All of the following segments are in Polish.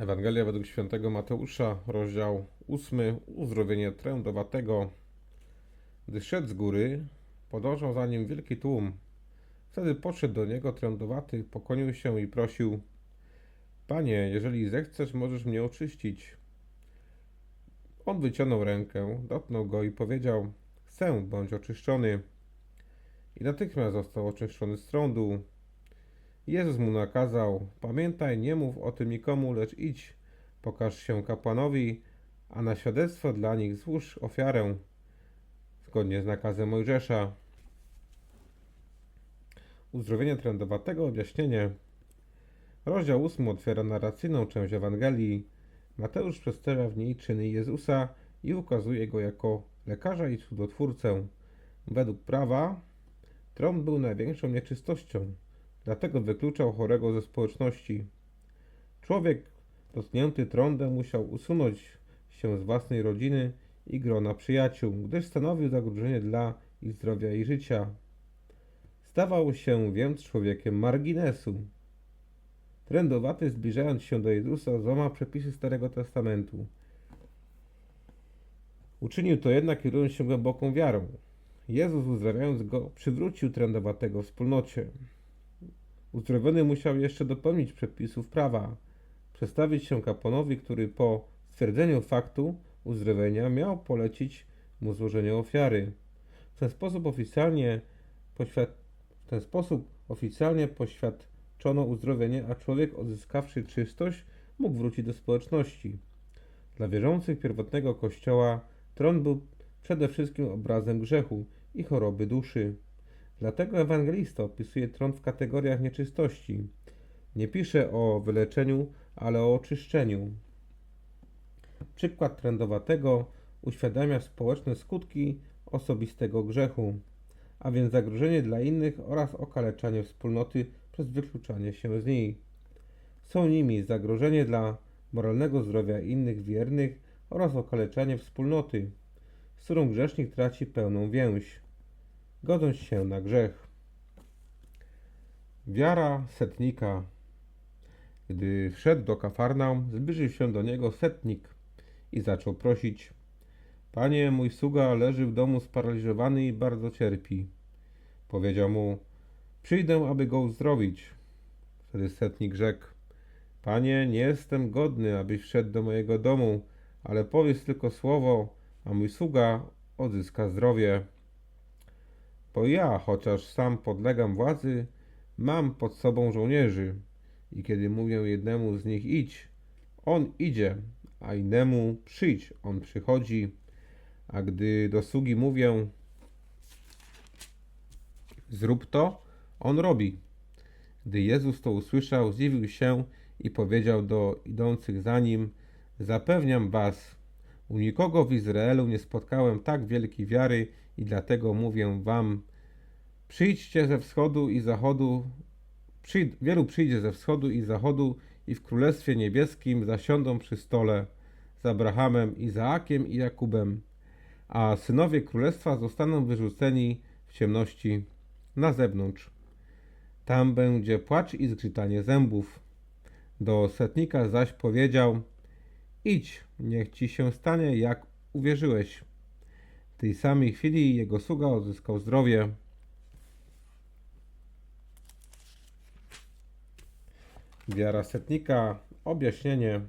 Ewangelia według świętego Mateusza, rozdział 8, uzdrowienie trędowatego. Gdy szedł z góry, podążał za nim wielki tłum. Wtedy podszedł do niego trędowaty, pokłonił się i prosił: Panie, jeżeli zechcesz, możesz mnie oczyścić. On wyciągnął rękę, dotknął go i powiedział: Chcę, bądź oczyszczony. I natychmiast został oczyszczony z trądu. Jezus mu nakazał: Pamiętaj, nie mów o tym nikomu, lecz idź, pokaż się kapłanowi, a na świadectwo dla nich złóż ofiarę, zgodnie z nakazem Mojżesza. Uzdrowienie trędowatego objaśnienie. Rozdział 8 otwiera narracyjną część Ewangelii. Mateusz przedstawia w niej czyny Jezusa i ukazuje go jako lekarza i cudotwórcę. Według prawa trąd był największą nieczystością dlatego wykluczał chorego ze społeczności. Człowiek dotknięty trądem musiał usunąć się z własnej rodziny i grona przyjaciół, gdyż stanowił zagrożenie dla ich zdrowia i życia. Stawał się więc człowiekiem marginesu. Trędowaty, zbliżając się do Jezusa, złamał przepisy Starego Testamentu. Uczynił to jednak kierując się głęboką wiarą. Jezus, uzdrawiając go, przywrócił trędowatego wspólnocie. Uzdrowiony musiał jeszcze dopełnić przepisów prawa, przedstawić się kapłanowi, który po stwierdzeniu faktu uzdrowienia miał polecić mu złożenie ofiary. W ten sposób oficjalnie, poświad... w ten sposób oficjalnie poświadczono uzdrowienie, a człowiek odzyskawszy czystość mógł wrócić do społeczności. Dla wierzących pierwotnego kościoła tron był przede wszystkim obrazem grzechu i choroby duszy. Dlatego ewangelista opisuje tron w kategoriach nieczystości. Nie pisze o wyleczeniu, ale o oczyszczeniu. Przykład trędowatego uświadamia społeczne skutki osobistego grzechu, a więc zagrożenie dla innych oraz okaleczanie wspólnoty przez wykluczanie się z niej. Są nimi zagrożenie dla moralnego zdrowia innych wiernych oraz okaleczanie wspólnoty, z którą grzesznik traci pełną więź godząc się na grzech. Wiara setnika. Gdy wszedł do Kafarnaum, zbliżył się do niego setnik i zaczął prosić: Panie, mój sługa leży w domu sparaliżowany i bardzo cierpi. Powiedział mu: Przyjdę, aby go uzdrowić. Wtedy setnik rzekł: Panie, nie jestem godny, abyś wszedł do mojego domu, ale powiedz tylko słowo, a mój sługa odzyska zdrowie. Bo ja, chociaż sam podlegam władzy, mam pod sobą żołnierzy i kiedy mówię jednemu z nich idź, on idzie, a innemu przyjdź, on przychodzi, a gdy do sługi mówię zrób to, on robi. Gdy Jezus to usłyszał, zdziwił się i powiedział do idących za nim: Zapewniam was, u nikogo w Izraelu nie spotkałem tak wielkiej wiary i dlatego mówię wam, przyjdźcie ze wschodu i zachodu, wielu przyjdzie ze wschodu i zachodu i w Królestwie Niebieskim zasiądą przy stole z Abrahamem, Izaakiem i Jakubem, a synowie Królestwa zostaną wyrzuceni w ciemności na zewnątrz. Tam będzie płacz i zgrzytanie zębów. Do setnika zaś powiedział: Idź, niech ci się stanie, jak uwierzyłeś. W tej samej chwili jego sługa odzyskał zdrowie. Wiara setnika, objaśnienie.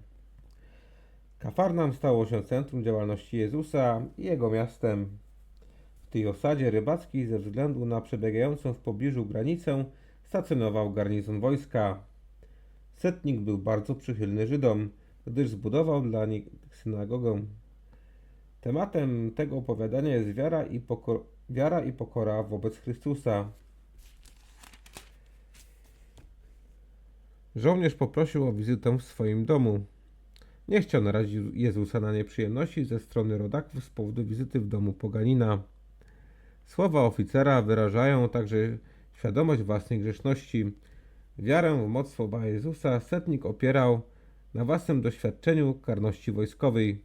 Kafarnam stało się centrum działalności Jezusa i jego miastem. W tej osadzie rybackiej ze względu na przebiegającą w pobliżu granicę stacjonował garnizon wojska. Setnik był bardzo przychylny Żydom, gdyż zbudował dla nich synagogę. Tematem tego opowiadania jest wiara i, poko- wiara i pokora wobec Chrystusa. Żołnierz poprosił o wizytę w swoim domu. Nie chciał narazić Jezusa na nieprzyjemności ze strony rodaków z powodu wizyty w domu poganina. Słowa oficera wyrażają także świadomość własnej grzeszności. Wiarę w moc słowa Jezusa setnik opierał na własnym doświadczeniu karności wojskowej.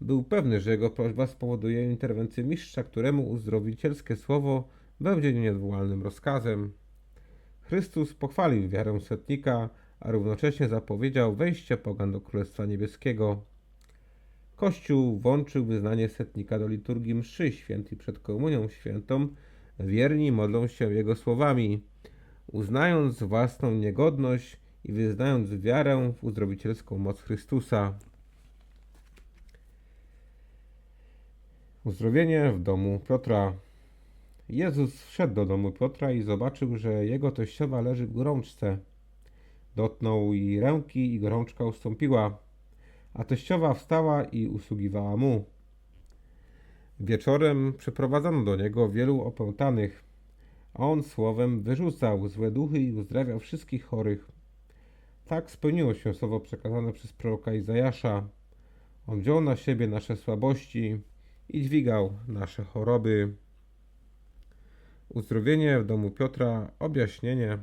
Był pewny, że jego prośba spowoduje interwencję mistrza, któremu uzdrowicielskie słowo będzie nieodwołalnym rozkazem. Chrystus pochwalił wiarę setnika, a równocześnie zapowiedział wejście pogan do Królestwa Niebieskiego. Kościół włączył wyznanie setnika do liturgii mszy świętej przed Komunią Świętą. Wierni modlą się jego słowami, uznając własną niegodność i wyznając wiarę w uzdrowicielską moc Chrystusa. Uzdrowienie w domu Piotra. Jezus wszedł do domu Piotra i zobaczył, że jego teściowa leży w gorączce. Dotknął jej ręki i gorączka ustąpiła, a teściowa wstała i usługiwała mu. Wieczorem przyprowadzono do niego wielu opętanych, a on słowem wyrzucał złe duchy i uzdrawiał wszystkich chorych. Tak spełniło się słowo przekazane przez proroka Izajasza. On wziął na siebie nasze słabości i dźwigał nasze choroby. Uzdrowienie w domu Piotra, objaśnienie.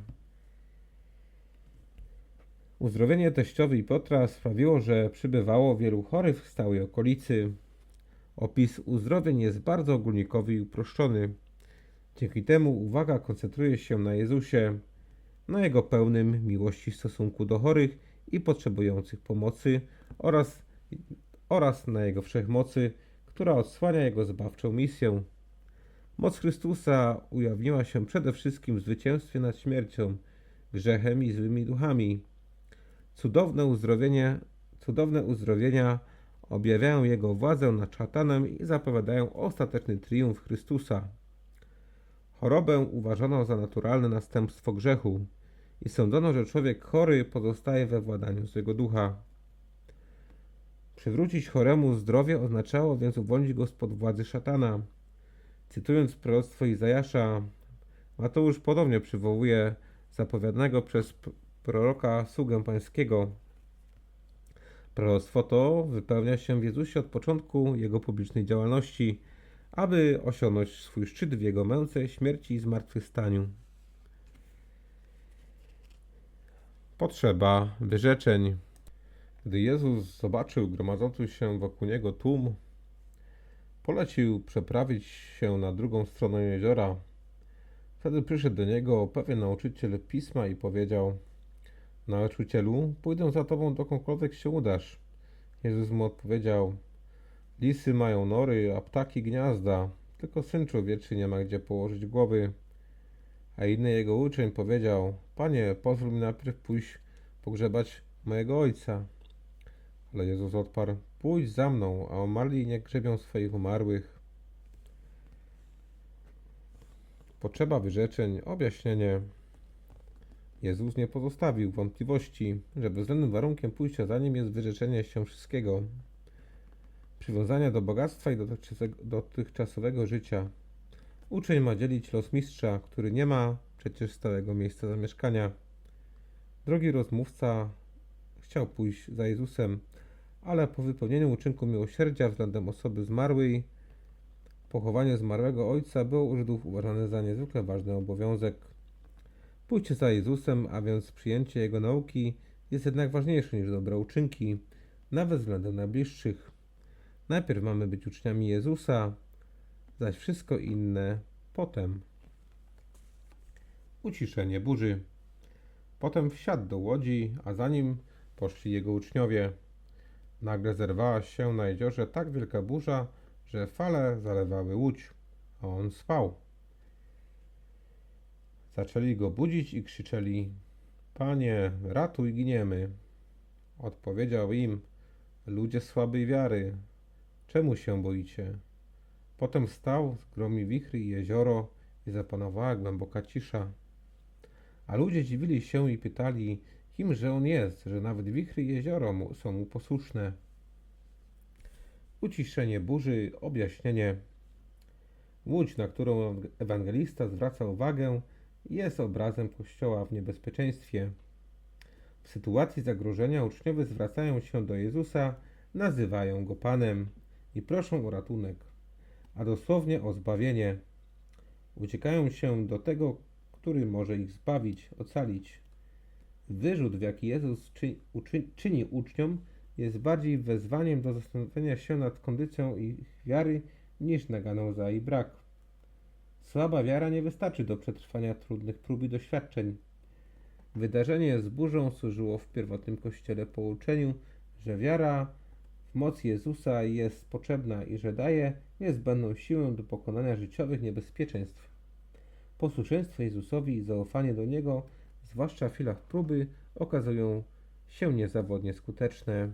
Uzdrowienie teściowej Piotra sprawiło, że przybywało wielu chorych w stałej okolicy. Opis uzdrowień jest bardzo ogólnikowy i uproszczony. Dzięki temu uwaga koncentruje się na Jezusie, na Jego pełnym miłości w stosunku do chorych i potrzebujących pomocy oraz, oraz na Jego wszechmocy, która odsłania Jego zbawczą misję. Moc Chrystusa ujawniła się przede wszystkim w zwycięstwie nad śmiercią, grzechem i złymi duchami. Cudowne uzdrowienie, cudowne uzdrowienia objawiają Jego władzę nad szatanem i zapowiadają ostateczny triumf Chrystusa. Chorobę uważano za naturalne następstwo grzechu i sądzono, że człowiek chory pozostaje we władaniu złego ducha. Przywrócić choremu zdrowie oznaczało więc uwolnić go spod władzy szatana. Cytując proroctwo Izajasza, Mateusz podobnie przywołuje zapowiadanego przez proroka sługę pańskiego. Proroctwo to wypełnia się w Jezusie od początku jego publicznej działalności, aby osiągnąć swój szczyt w jego męce, śmierci i zmartwychwstaniu. Potrzeba wyrzeczeń. Gdy Jezus zobaczył gromadzący się wokół niego tłum, polecił przeprawić się na drugą stronę jeziora. Wtedy przyszedł do niego pewien nauczyciel pisma i powiedział: Nauczycielu, pójdę za tobą dokądkolwiek się udasz. Jezus mu odpowiedział: Lisy mają nory, a ptaki gniazda, tylko syn człowieczy nie ma gdzie położyć głowy. A inny jego uczeń powiedział: Panie, pozwól mi najpierw pójść pogrzebać mojego ojca. Ale Jezus odparł: Pójdź za mną, a omarli nie grzebią swoich umarłych. Potrzeba wyrzeczeń, objaśnienie. Jezus nie pozostawił wątpliwości, że bezwzględnym warunkiem pójścia za nim jest wyrzeczenie się wszystkiego. Przywiązania do bogactwa i dotychczasowego życia. Uczeń ma dzielić los mistrza, który nie ma przecież stałego miejsca zamieszkania. Drogi rozmówca chciał pójść za Jezusem, ale po wypełnieniu uczynku miłosierdzia względem osoby zmarłej, pochowanie zmarłego ojca było u Żydów uważane za niezwykle ważny obowiązek. Pójście za Jezusem, a więc przyjęcie Jego nauki, jest jednak ważniejsze niż dobre uczynki, nawet względem najbliższych. Najpierw mamy być uczniami Jezusa, zaś wszystko inne potem. Uciszenie burzy. Potem wsiadł do łodzi, a za nim poszli jego uczniowie. Nagle zerwała się na jeziorze tak wielka burza, że fale zalewały łódź, a on spał. Zaczęli go budzić i krzyczeli: Panie, ratuj, giniemy. Odpowiedział im: Ludzie słabej wiary, czemu się boicie? Potem stał, zgromi wichry i jezioro i zapanowała głęboka cisza. A ludzie dziwili się i pytali, kimże on jest, że nawet wichry i jezioro mu, są mu posłuszne. Uciszenie burzy, objaśnienie. Łódź, na którą ewangelista zwraca uwagę, jest obrazem Kościoła w niebezpieczeństwie. W sytuacji zagrożenia uczniowie zwracają się do Jezusa, nazywają go Panem i proszą o ratunek, a dosłownie o zbawienie. Uciekają się do tego, który może ich zbawić, ocalić. Wyrzut, w jaki Jezus czyni uczniom, jest bardziej wezwaniem do zastanowienia się nad kondycją ich wiary niż naganą za jej brak. Słaba wiara nie wystarczy do przetrwania trudnych prób i doświadczeń. Wydarzenie z burzą służyło w pierwotnym kościele pouczeniu, że wiara moc Jezusa jest potrzebna i że daje niezbędną siłę do pokonania życiowych niebezpieczeństw. Posłuszeństwo Jezusowi i zaufanie do Niego, zwłaszcza w chwilach próby, okazują się niezawodnie skuteczne.